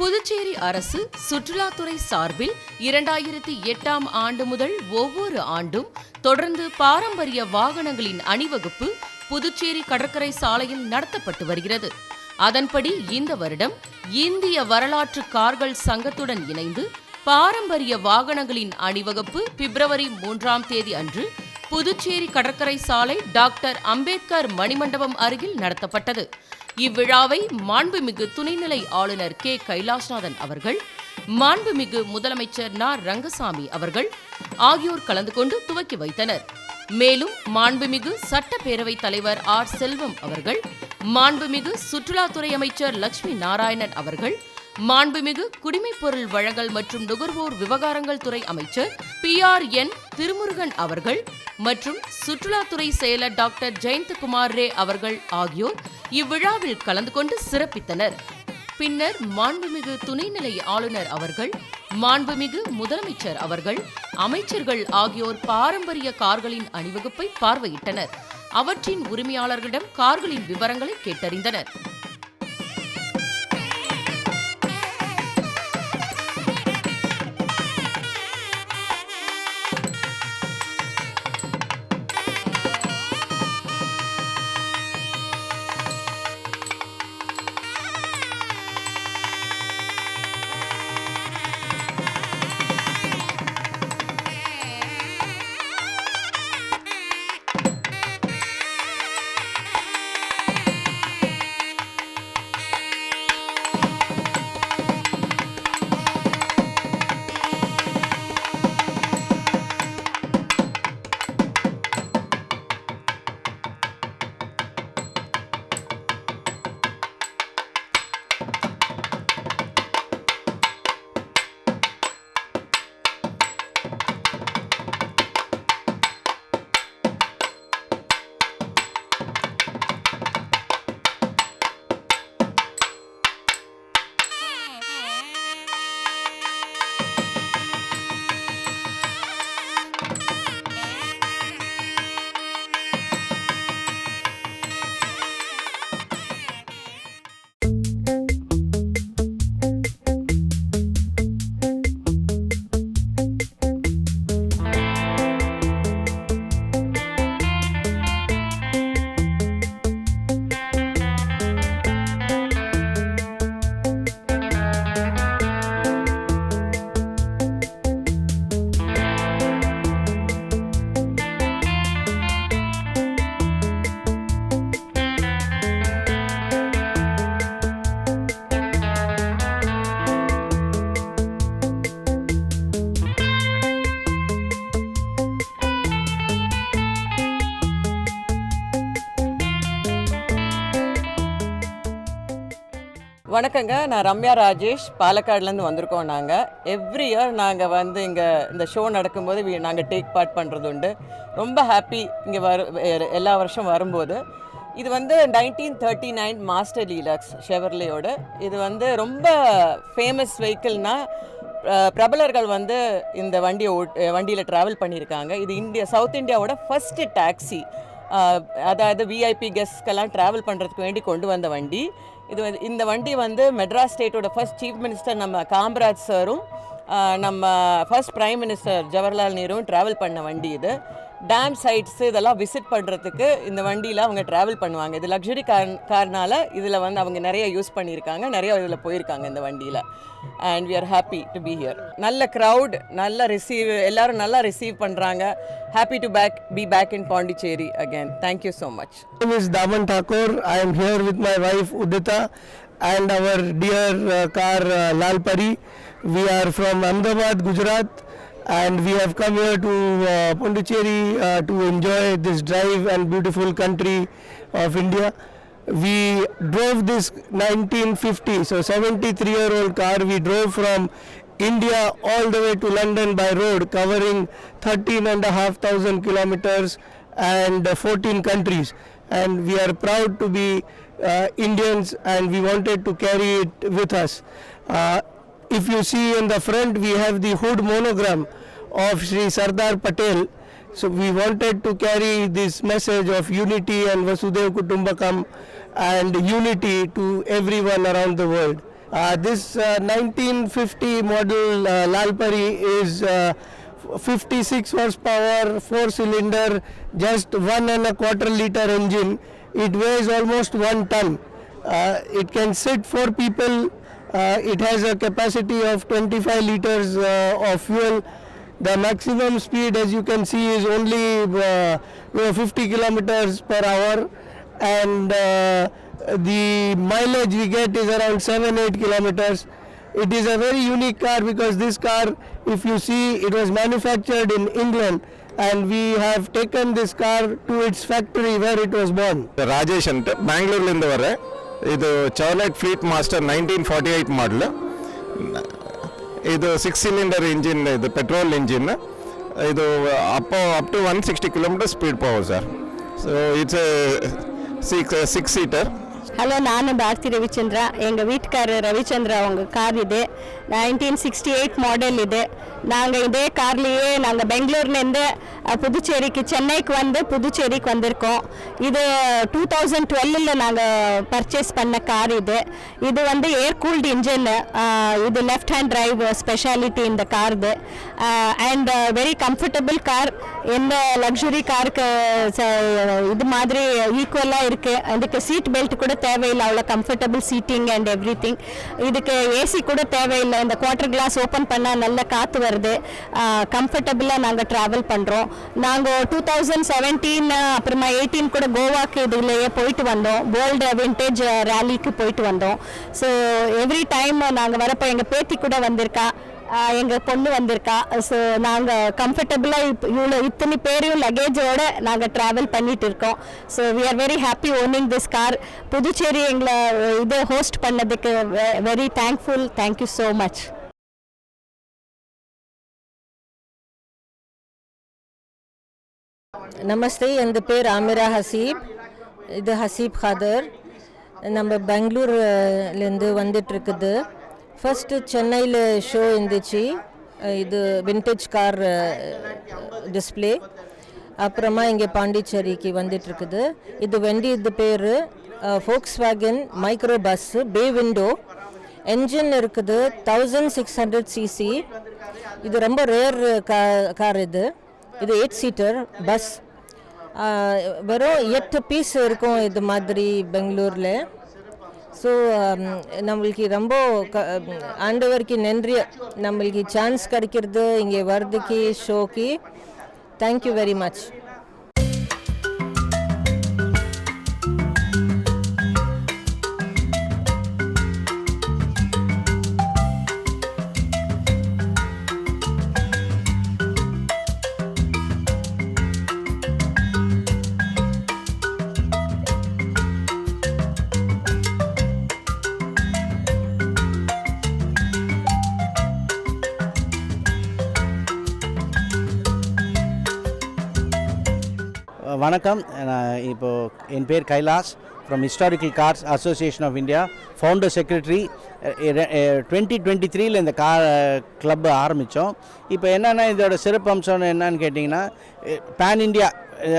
புதுச்சேரி அரசு சுற்றுலாத்துறை சார்பில் இரண்டாயிரத்தி எட்டாம் ஆண்டு முதல் ஒவ்வொரு ஆண்டும் தொடர்ந்து பாரம்பரிய வாகனங்களின் அணிவகுப்பு புதுச்சேரி கடற்கரை சாலையில் நடத்தப்பட்டு வருகிறது. அதன்படி இந்த வருடம் இந்திய வரலாற்று கார்கள் சங்கத்துடன் இணைந்து பாரம்பரிய வாகனங்களின் அணிவகுப்பு பிப்ரவரி மூன்றாம் தேதி அன்று புதுச்சேரி கடற்கரை சாலை டாக்டர் அம்பேத்கர் மணிமண்டபம் அருகில் நடத்தப்பட்டது. இவ்விழாவை மாண்புமிகு துணைநிலை ஆளுநர் கே. கைலாஷ்நாதன் அவர்கள் மாண்புமிகு முதலமைச்சர் நா. ரங்கசாமி அவர்கள் ஆகியோர் கலந்து கொண்டு துவக்கி வைத்தனர். மேலும் மாண்புமிகு சட்டப்பேரவைத் தலைவர் ஆர். செல்வம் அவர்கள் மாண்புமிகு சுற்றுலாத்துறை அமைச்சர் லட்சுமி நாராயணன் அவர்கள் மாண்புமிகு குடிமைப்பொருள் வழங்கல் மற்றும் நுகர்வோர் விவகாரங்கள் துறை அமைச்சர் பி ஆர் என். திருமுருகன் அவர்கள் மற்றும் சுற்றுலாத்துறை செயலர் டாக்டர் ஜெயந்தகுமார் ரே அவர்கள் ஆகியோர் இவ்விழாவில் கலந்து கொண்டு சிறப்பித்தனர். பின்னர் மாண்புமிகு துணைநிலை ஆளுநர் அவர்கள் மாண்புமிகு முதலமைச்சர் அவர்கள் அமைச்சர்கள் ஆகியோர் பாரம்பரிய கார்களின் அணிவகுப்பை பார்வையிட்டனர். அவற்றின் உரிமையாளர்களிடம் கார்களின் விவரங்களை கேட்டறிந்தனர். வணக்கங்க. நான் ரம்யா ராஜேஷ். பாலக்காடுலேருந்து வந்திருக்கோம் நாங்கள் எவ்ரி இயர் நாங்கள் வந்து இங்கே இந்த ஷோ நடக்கும்போது நாங்கள் டேக் பார்ட் பண்ணுறது உண்டு ரொம்ப ஹாப்பி இங்கே வரு எல்லா வருஷம் வரும்போது. இது வந்து nineteen thirty nine master deluxe ஷெவர்லேயோடு இது வந்து ரொம்ப ஃபேமஸ் வெஹிக்கிள்னால் பிரபலர்கள் வந்து இந்த வண்டியை ஓட் வண்டியில் ட்ராவல் பண்ணியிருக்காங்க இது இந்தியா சவுத் இந்தியாவோட ஃபஸ்ட்டு டாக்ஸி அதாவது விஐபி கெஸ்ட்கெல்லாம் ட்ராவல் பண்ணுறதுக்கு வேண்டி கொண்டு வந்த வண்டி. இது இந்த வண்டி வந்து மெட்ராஸ் ஸ்டேட்டோட ஃபர்ஸ்ட் சீஃப் மினிஸ்டர் நம்ம காமராஜ் சாரும் நம்ம ஃபர்ஸ்ட் ப்ரைம் மினிஸ்டர் ஜவஹர்லால் நேருவும் ட்ராவல் பண்ண வண்டி இது. டேம் சைட்ஸ் இதெல்லாம் விசிட் பண்ணுறதுக்கு இந்த வண்டியில் அவங்க ட்ராவல் பண்ணுவாங்க. இது லக்ஸுரி கார் கார்னால் இதில் வந்து அவங்க நிறைய யூஸ் பண்ணியிருக்காங்க. நிறைய இதில் போயிருக்காங்க இந்த வண்டியில். And we are happy to be here நல்ல க்ரௌட் நல்ல ரிசீவ் எல்லாரும் நல்லா ரிசீவ் பண்ணுறாங்க happy to back be back in Pondicherry again thank you so much name Daman Daman I am here with my wife Udita and our dear car Lalpari We are from Ahmedabad, Gujarat, and we have come here to uh, Pondicherry uh, to enjoy this drive and beautiful country of India. We drove this 1950, so 73 year old car. We drove from India all the way to London by road, covering 13 and a half thousand kilometers and uh, 14 countries. And we are proud to be uh, Indians and we wanted to carry it with us. Uh, if you see in the front, we have the hood monogram of Sri Sardar Patel. So we wanted to carry this message of unity and Vasudev Kutumbakam and unity to everyone around the world. Uh, this uh, 1950 model uh, Lalpari is uh, 56 horsepower, four cylinder, just one and a quarter liter engine. It weighs almost one ton. Uh, it can sit four people. Uh, it has a capacity of 25 liters uh, of fuel. The maximum speed as you can see is only uh, 50 kilometers per hour. And uh, the mileage we get is around 7-8 kilometers. It is a very unique car because this car if you see it was manufactured in England. And we have taken this car to its factory where it was born. Rajesh and Bangalore ಇದು Chevrolet fleet master nineteen forty eight model. ಇದು six cylinder engine ಇದು petrol engine ಇದು up up to one sixty kilometre speed power sir so it's six six seater hello நான் பாரதி ரவிச்சந்திரா. எங்கள் வீட்டுக்காரர் ரவிச்சந்திரா அவங்க car இது. Nineteen sixty eight model இது நாங்கள் இதே கார்லேயே நாங்கள் பெங்களூர்லேருந்து புதுச்சேரிக்கு சென்னைக்கு வந்து புதுச்சேரிக்கு வந்திருக்கோம். இது டூ தௌசண்ட் டுவெல்லில் நாங்கள் பர்ச்சேஸ் பண்ண கார் இது. இது வந்து ஏர் கூல்டு இன்ஜின் இது லெஃப்ட் ஹேண்ட் டிரைவ் ஸ்பெஷாலிட்டி இந்த கார் இது. அண்ட் வெரி கம்ஃபர்டபுள் கார் எந்த லக்ஸுரி காருக்கு இது மாதிரி ஈக்குவலாக இருக்குது அதுக்கு சீட் பெல்ட் கூட தேவையில்லை அவ்வளோ comfortable seating and everything இதுக்கு ஏசி கூட தேவையில்லை. இந்த குவார்டர் கிளாஸ் ஓப்பன் பண்ணால் நல்ல காற்று வருது. கம்ஃபர்டபுளாக நாங்கள் ட்ராவல் பண்ணுறோம் நாங்கள் டூ தௌசண்ட் செவன்டீன் அப்புறமா எயிட்டீன் கூட கோவாக்கு இதுலேயே போயிட்டு வந்தோம். வேர்ல்டு விண்டேஜ் ரேலிக்கு போயிட்டு வந்தோம். ஸோ எவ்ரி டைம் நாங்கள் வரப்போ எங்கள் பேத்தி கூட வந்திருக்கா. எங்கள் பொண்ணு வந்திருக்கா. ஸோ நாங்கள் கம்ஃபர்டபுளாக இப்போ இவ்வளோ இத்தனை பேரையும் லக்கேஜோடு நாங்கள் ட்ராவல் பண்ணிட்டு இருக்கோம். So we are very happy owning this car Puducherry எங்களை இதை ஹோஸ்ட் பண்ணதுக்கு very thankful thank you so much நமஸ்தே எந்த பேர் ஆமிரா ஹசீப். இது ஹசீப் ஹாதர் நம்ம பெங்களூர்லேருந்து வந்துட்டுருக்குது ஃபஸ்ட்டு சென்னையில் ஷோ இருந்துச்சு. இது விண்டேஜ் கார் டிஸ்ப்ளே அப்புறமா இங்கே பாண்டிச்சேரிக்கு வந்துட்டுருக்குது. இது வெண்டி இது பேர் Volkswagen micro bus bay window engine இருக்குது தௌசண்ட் சிக்ஸ் ஹண்ட்ரட் சிசி இது ரொம்ப ரேர் கா கார் இது. இது எயிட் சீட்டர் பஸ் வெறும் எட்டு பீஸ் இருக்கும் இது மாதிரி பெங்களூரில். ஸோ um, நம்மளுக்கு ரொம்ப க um, ஆண்டவருக்கு நன்றி. நம்மளுக்கு சான்ஸ் கிடைக்கிறது இங்கே வர்றதுக்கு ஷோக்கு தேங்க்யூ வெரி மச் வணக்கம். நான் இப்போது என் பேர் Kailash from historical cars association of India founder secretary twenty twenty த்ரீல இந்த கார் கிளப் eh, ஆரம்பித்தோம் இப்போ என்னென்னா இதோட சிறப்பு அம்சம் என்னன்னு கேட்டிங்கன்னா பேன் eh, இந்தியா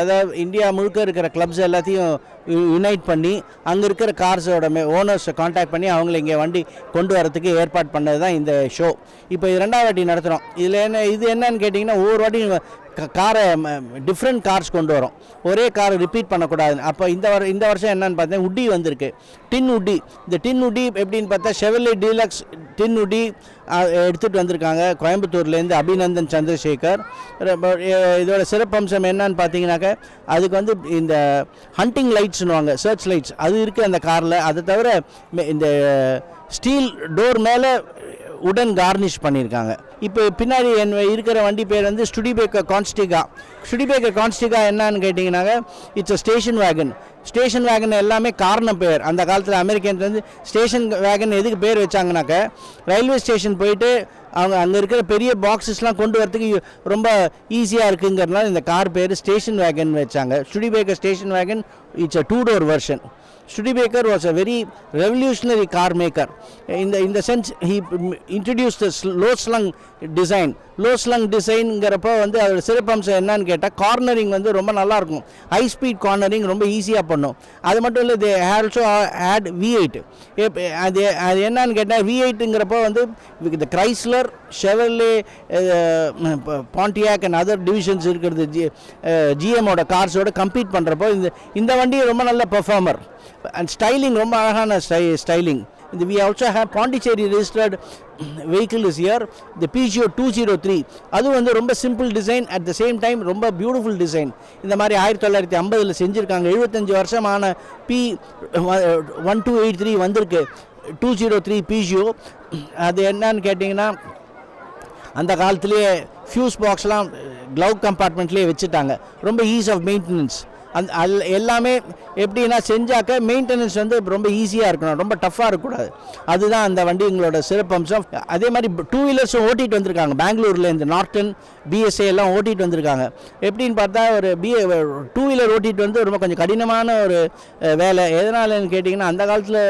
அதாவது இந்தியா முழுக்க இருக்கிற கிளப்ஸ் எல்லாத்தையும் யுனைட் பண்ணி அங்கே இருக்கிற கார்ஸோட மே ஓனர்ஸை காண்டாக்ட் பண்ணி அவங்கள இங்கே வண்டி கொண்டு வரதுக்கு ஏற்பாடு பண்ணது தான் இந்த ஷோ இப்போ இது ரெண்டாவது வாட்டி நடத்துகிறோம் இதில் என்ன இது என்னன்னு கேட்டிங்கன்னா ஒவ்வொரு வாட்டியும் காரை டிஃப்ரெண்ட் கார்ஸ் கொண்டு வரும். ஒரே காரை ரிப்பீட் பண்ணக்கூடாது அப்போ இந்த வர இந்த வருஷம் என்னன்னு பார்த்தீங்கன்னா உட்டி வந்திருக்கு. டின் உட்டி இந்த டின் உட்டி எப்படின்னு பார்த்தா ஷெவலே டீலக்ஸ் டின் உட்டி எடுத்துகிட்டு வந்திருக்காங்க. கோயம்புத்தூர்லேருந்து அபிநந்தன் சந்திரசேகர். இதோட சிறப்பம்சம் என்னன்னு பார்த்தீங்கன்னாக்க அதுக்கு வந்து இந்த ஹண்டிங் லைட்ஸ்னுவாங்க சர்ச் லைட்ஸ் அது இருக்குது அந்த காரில் அதை தவிர இந்த ஸ்டீல் டோர் மேலே உடன் கார்னிஷ் பண்ணியிருக்காங்க இப்போ பின்னாடி என் இருக்கிற வண்டி பேர் வந்து ஸ்டுடிபேக்கர் கான்ஸ்டிகா ஸ்டுடிபேக்கர் கான்ஸ்டிகா என்னன்னு கேட்டிங்கனாக்க it's a station wagon station wagon எல்லாமே காரணம் பேர். அந்த காலத்தில் அமெரிக்கன்ஸ் வந்து ஸ்டேஷன் வேகன் எதுக்கு பேர் வச்சாங்கனாக்க ரயில்வே ஸ்டேஷன் போயிட்டு அவங்க அங்கே இருக்கிற பெரிய பாக்ஸஸ்லாம் கொண்டு வரதுக்கு ரொம்ப ஈஸியாக இருக்குங்கிறதுனால இந்த கார் பேர் ஸ்டேஷன் வேகன் வச்சாங்க. Studebaker station wagon it's a two door version Studebaker was a very revolutionary car maker. In the, in the sense, he mm, introduced this low slung design. Low slung டிசைனுங்கிறப்ப வந்து அதோட சிறப்பம்சம் என்னன்னு கேட்டால் cornering வந்து ரொம்ப நல்லாயிருக்கும் high speed cornering ரொம்ப ஈஸியாக பண்ணும் அது மட்டும் இல்லை they also add V eight அது அது என்னன்னு கேட்டால் வி எயிட்டுங்கிறப்போ வந்து இந்த Chrysler Chevrolet Pontiac and other divisions இருக்கிறது ஜி ஜிஎம்மோட கார்ஸோட கம்பீட் பண்ணுறப்போ இந்த இந்த வண்டி ரொம்ப நல்ல பெர்ஃபார்மர் அண்ட் ஸ்டைலிங் ரொம்ப அழகான ஸ்டை ஸ்டைலிங் இந்த we also have Pondicherry registered vehicle is year the PGO two zero three அது வந்து ரொம்ப simple design at the same time ரொம்ப பியூட்டிஃபுல் டிசைன் இந்த மாதிரி ஆயிரத்தி தொள்ளாயிரத்தி ஐம்பதில் செஞ்சுருக்காங்க. எழுபத்தஞ்சு வருஷமான P one two eight three வந்திருக்கு. டூ ஜீரோ த்ரீ பிஜிஓ அது என்னன்னு கேட்டிங்கன்னா அந்த காலத்திலேயே ஃபியூஸ் பாக்ஸ்லாம் க்ளவ் கம்பார்ட்மெண்ட்லேயே வச்சுட்டாங்க. ரொம்ப ஈஸ் ஆஃப் மெயின்டெனன்ஸ் அந் அல் எல்லாமே எப்படின்னா செஞ்சாக்க மெயின்டெனன்ஸ் வந்து ரொம்ப ஈஸியாக இருக்கணும். ரொம்ப டஃப்பாக இருக்கக்கூடாது. அதுதான் அந்த வண்டிங்களோட சிறப்பம்சம். அதே மாதிரி டூ வீலர்ஸும் ஓட்டிகிட்டு வந்திருக்காங்க. பெங்களூரில் இந்த நார்டன் பிஎஸ்ஏ எல்லாம் ஓட்டிகிட்டு வந்திருக்காங்க. எப்படின்னு பார்த்தா ஒரு பிஏ டூ வீலர் ஓட்டிகிட்டு வந்து ரொம்ப கொஞ்சம் கடினமான ஒரு வேலை. எதனாலன்னு கேட்டிங்கன்னா அந்த காலத்தில்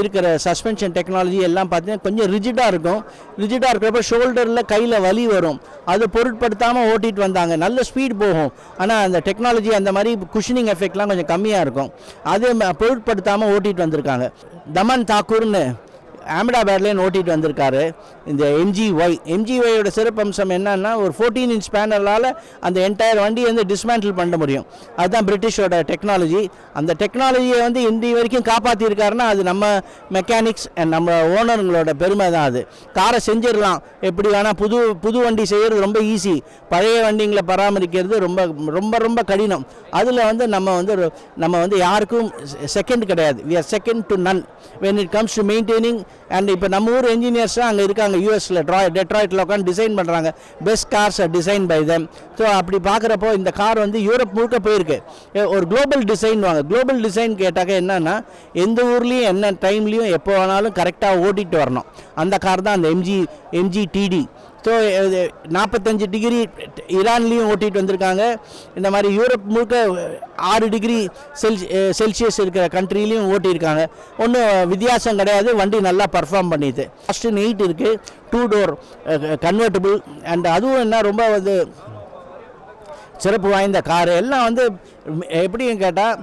இருக்கிற சஸ்பென்ஷன் டெக்னாலஜி எல்லாம் பார்த்தீங்கன்னா கொஞ்சம் ரிஜிடாக இருக்கும். ரிஜிடாக இருக்கிறப்ப ஷோல்டரில் கையில் வலி வரும். அது பொருட்படுத்தாமல் ஓட்டிகிட்டு வந்தாங்க. நல்ல ஸ்பீட் போகும். ஆனால் அந்த டெக்னாலஜி அந்த மாதிரி குஷனிங் எஃபெக்ட்லாம் கொஞ்சம் கம்மியாக இருக்கும். அது பொருட்படுத்தாமல் ஓட்டிகிட்டு வந்திருக்காங்க. தமன் தாக்கூர்னு அஹமதாபாத்லேருந்து ஓட்டிகிட்டு வந்திருக்காரு இந்த எம்ஜிஒய் எம்ஜிஒயோட சிறப்பம்சம் என்னன்னா ஒரு ஃபோர்டீன் இன்ச் பேனலால் அந்த என்டையர் வண்டியை வந்து டிஸ்மேண்டில் பண்ண முடியும். அதுதான் பிரிட்டிஷோட டெக்னாலஜி அந்த டெக்னாலஜியை வந்து இன்றைய வரைக்கும் காப்பாற்றிருக்காருன்னா அது நம்ம மெக்கானிக்ஸ் அண்ட் நம்ம ஓனருங்களோட பெருமை தான் அது. காரை செஞ்சிடலாம். எப்படி வேணால் புது புது வண்டி செய்கிறது ரொம்ப ஈஸி பழைய வண்டிங்களை பராமரிக்கிறது ரொம்ப ரொம்ப ரொம்ப கடினம். அதில் வந்து நம்ம வந்து நம்ம வந்து யாருக்கும் செகண்ட் கிடையாது. We are second to none when it comes to maintaining and இப்போ நம்ம ஊர் என்ஜினியர்ஸ் அங்கே இருக்காங்க யூஎஸில் ட்ரா டெட்ராய்ட்டில் உட்காந்து டிசைன் பண்ணுறாங்க best cars are design by them so அப்படி பார்க்குறப்போ இந்த கார் வந்து யூரோப் முழுக்க போயிருக்கு. ஒரு குளோபல் டிசைன் வாங்க. குளோபல் டிசைன் கேட்டாக்க என்னென்னா எந்த ஊர்லேயும் என்ன டைம்லேயும் எப்போ வேணாலும் கரெக்டாக ஓட்டிட்டு வரணும். அந்த கார் தான் அந்த MG MG TD so eh, eh, நாற்பத்தஞ்சு டிகிரி ஈரான்லேயும் ஓட்டிகிட்டு வந்திருக்காங்க. இந்த மாதிரி யூரோப் முழுக்க eh, ஆறு டிகிரி செல் செல்சியஸ் இருக்கிற கண்ட்ரிலையும் ஓட்டியிருக்காங்க. ஒன்றும் வித்தியாசம் கிடையாது. வண்டி நல்லா பர்ஃபார்ம் பண்ணிது. ஃபஸ்ட்டு எயிட் இருக்குது டூ டோர் கன்வெர்ட்டபுள் அண்ட் அதுவும் என்ன ரொம்ப வந்து சிறப்பு வாய்ந்த காரு எல்லாம் வந்து எப்படின்னு கேட்டால்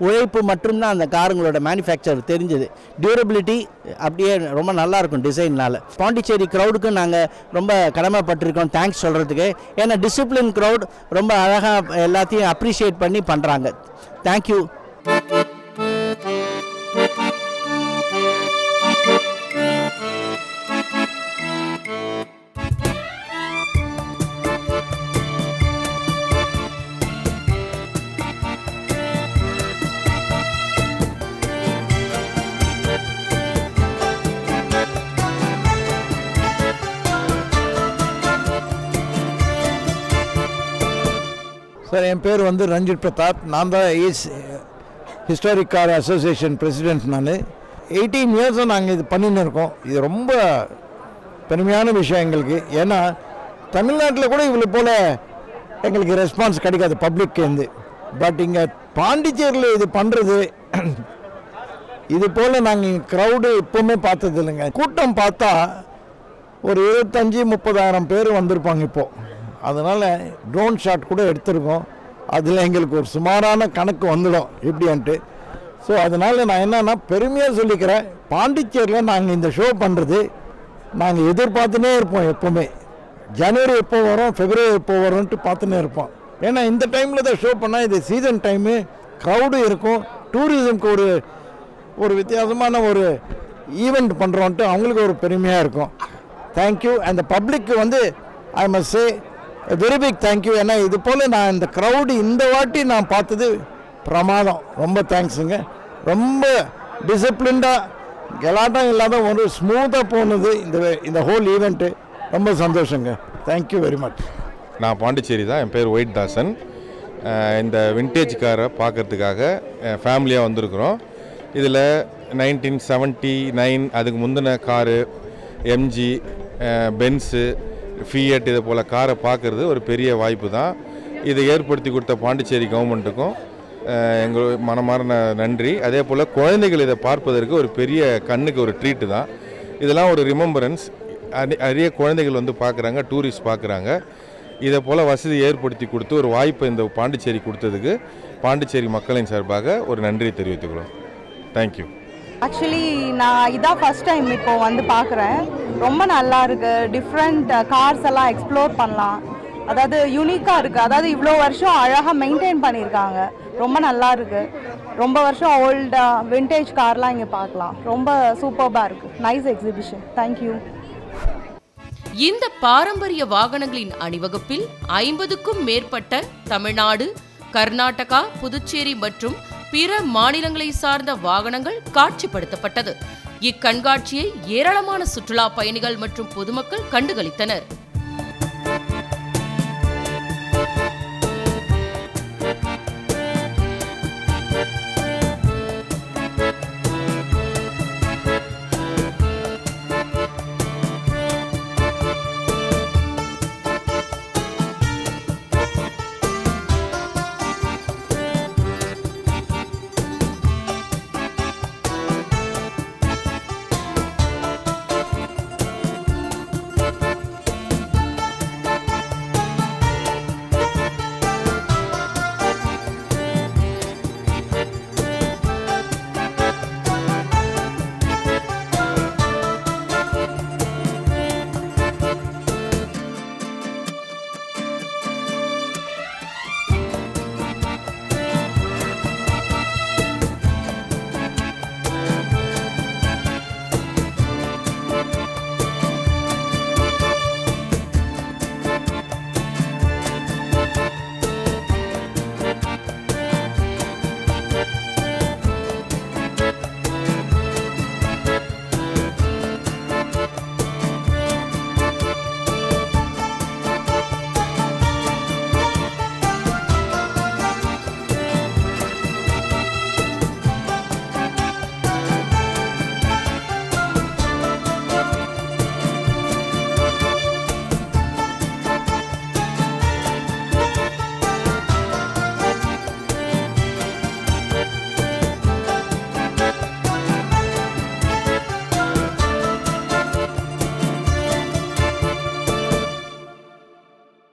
உழைப்பு மட்டும்தான் அந்த காருங்களோட மேனுஃபேக்சர் தெரிஞ்சது. டியூரபிலிட்டி அப்படியே ரொம்ப நல்லாயிருக்கும் டிசைனால் பாண்டிச்சேரி க்ரௌடுக்கு நாங்கள் ரொம்ப கடமைப்பட்டிருக்கோம் தேங்க்ஸ் சொல்கிறதுக்கு ஏன்னா டிசிப்ளின் க்ரௌட் ரொம்ப அழகாக எல்லாத்தையும் அப்ரிஷியேட் பண்ணி பண்ணுறாங்க தேங்க்யூ சார் என் பேர் வந்து ரஞ்சித் பிரதாப். நான் தான் is historic car association president நான். எயிட்டீன் இயர்ஸாக நாங்கள் இது பண்ணின்னு இருக்கோம். இது ரொம்ப பெருமையான விஷயம் எங்களுக்கு. ஏன்னா தமிழ்நாட்டில் கூட இவ்வளோ போல் எங்களுக்கு ரெஸ்பான்ஸ் கிடைக்காது பப்ளிக்லேருந்து பட் இங்கே பாண்டிச்சேரியில் இது பண்ணுறது இது போல் நாங்கள் க்ரௌடு எப்போவுமே பார்த்தது இல்லைங்க கூட்டம் பார்த்தா ஒரு இருபத்தஞ்சி முப்பதாயிரம் பேர் வந்திருப்பாங்க இப்போது அதனால் ட்ரோன் ஷாட் கூட எடுத்திருக்கோம். அதில் எங்களுக்கு ஒரு சுமாரான கணக்கு வந்துடும் எப்படின்ட்டு. ஸோ அதனால் நான் என்னென்னா பெருமையாக சொல்லிக்கிறேன். பாண்டிச்சேரியில் நாங்கள் இந்த ஷோ பண்ணுறது நாங்கள் எதிர்பார்த்துனே இருப்போம் எப்போவுமே. ஜனவரி எப்போ வரும் ஃபெப்ரவரி எப்போ வரும்ன்ட்டு பார்த்துனே இருப்போம். ஏன்னா இந்த டைமில் தான் ஷோ பண்ணால் இது சீசன் டைமு க்ரௌடு இருக்கும். டூரிசம்க்கு ஒரு ஒரு வித்தியாசமான ஒரு ஈவெண்ட் பண்ணுறோன்ட்டு அவங்களுக்கு ஒரு பெருமையாக இருக்கும். தேங்க்யூ அந்த பப்ளிக்கு வந்து I must say very big thank you ஏன்னா இது போல் நான் இந்த க்ரௌடு இந்த வாட்டி நான் பார்த்தது பிரமாதம். ரொம்ப தேங்க்ஸுங்க ரொம்ப டிசிப்ளின்டாக கலாட்டம் இல்லாத ஒரு ஸ்மூத்தாக போனது இந்த இந்த ஹோல் ஈவெண்ட்டு ரொம்ப சந்தோஷங்க. தேங்க்யூ வெரி மச் நான் பாண்டிச்சேரி தான். என் பேர் ஒயிட் தாசன். இந்த விண்டேஜ் காரை பார்க்கறதுக்காக ஃபேமிலியாக வந்திருக்கிறோம். இதில் நைன்டீன் செவன்ட்டி நைன் அதுக்கு முந்தின காரு எம்ஜி பென்ஸு ஃபியட் இதை போல் காரை பார்க்குறது ஒரு பெரிய வாய்ப்பு தான். இதை ஏற்படுத்தி கொடுத்த பாண்டிச்சேரி கவர்மெண்ட்டுக்கும் எங்கள் மனமார்ந்த நன்றி. அதே போல் குழந்தைகள் இதை பார்ப்பதற்கு ஒரு பெரிய கண்ணுக்கு ஒரு ட்ரீட்டு தான். இதெல்லாம் ஒரு ரிமெம்பரன்ஸ் நிறைய குழந்தைகள் வந்து பார்க்குறாங்க டூரிஸ்ட் பார்க்குறாங்க. இதை போல் வசதி ஏற்படுத்தி கொடுத்து ஒரு வாய்ப்பை இந்த பாண்டிச்சேரி கொடுத்ததுக்கு பாண்டிச்சேரி மக்களின் சார்பாக ஒரு நன்றி தெரிவித்துக்கிறோம். தேங்க்யூ ஆக்சுவலி நான் இதான் ஃபஸ்ட் டைம் இப்போ வந்து பார்க்குறேன். ரொம்ப நல்லா இருக்கு. டிஃப்ரெண்ட் கார்ஸ் uh, எல்லாம் எக்ஸ்ப்ளோர் பண்ணலாம். அதாவது யூனிக்காக இருக்குது அதாவது இவ்வளோ வருஷம் அழகாக மெயின்டைன் பண்ணியிருக்காங்க. ரொம்ப நல்லா இருக்கு. ரொம்ப வருஷம் ஓல்டாக விண்டேஜ் கார்லாம் இங்கே பார்க்கலாம். ரொம்ப சூப்பர்பாக இருக்குது நைஸ் எக்ஸிபிஷன் தேங்க்யூ இந்த பாரம்பரிய வாகனங்களின் அணிவகுப்பில் ஐம்பதுக்கும் மேற்பட்ட தமிழ்நாடு கர்நாடகா புதுச்சேரி மற்றும் பிற மாநிலங்களை சார்ந்த வாகனங்கள் காட்சிப்படுத்தப்பட்டது. இக்கண்காட்சியை ஏராளமான சுற்றுலா பயணிகள் மற்றும் பொதுமக்கள் கண்டுகளித்தனர்.